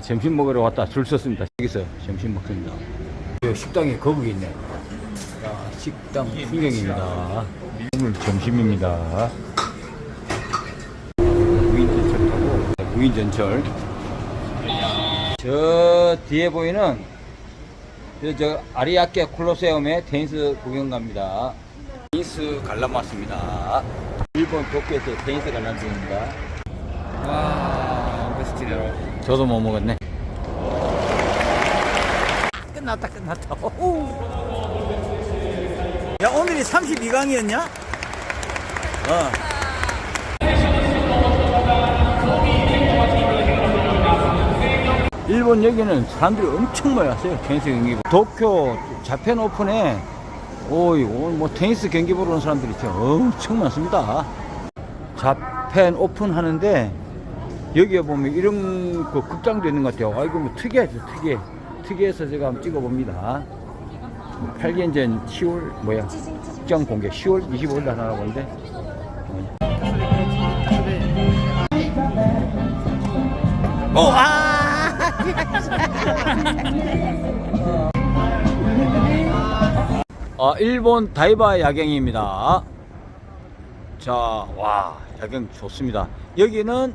점심 먹으러 왔다 줄 섰습니다. 여기서 점심 먹습니다. 여 식당에 거북이 있네. 자, 식당 풍경입니다. 오늘 점심입니다. 무인전철 타고 무인전철. 저 뒤에 보이는 저, 저 아리아케 콜로세움에 테니스 구경 갑니다. 테니스 관람 왔습니다. 일본 도쿄에서 테니스 관람 중입니다. 와, 베스트네요. 저도 못 먹었네. 끝났다 끝났다. 오우. 야, 오늘이 32강이었냐? 어. 일본 여기는 사람들이 엄청 모였어요. 테니스 경기. 도쿄 자펜 오픈에 오이 오늘 뭐 테니스 경기 보러 온 사람들이 엄청 많습니다. 자펜 오픈 하는데 여기에 보면 이런 그 극장도 있는 것 같아요. 아이고 뭐 특이하죠 특이해. 특이해서 제가 한번 찍어봅니다. 8년 전 10월 뭐야 극장 공개 10월 25일 날 하나 보는데 오, 아! 아, 일본 다이바 야경입니다. 자, 와, 야경 좋습니다. 여기는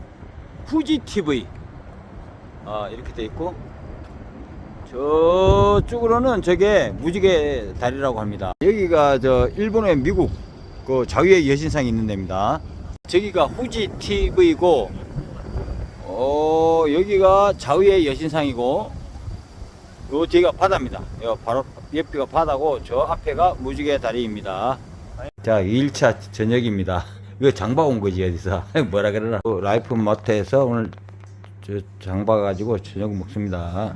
후지 TV. 아, 이렇게 돼 있고, 저쪽으로는 저게 무지개 다리라고 합니다. 여기가 저 일본의 미국 그 자유의 여신상이 있는 데입니다. 저기가 후지 TV고, 어, 여기가 자유의 여신상이고, 요 뒤가 바다입니다. 요 바로 옆에가 바다고 저 앞에가 무지개 다리입니다. 자, 2일차 저녁입니다. 이거 장봐 온 거지 어디서 뭐라 그러나 라이프 마트에서 오늘 저 장봐 가지고 저녁 먹습니다.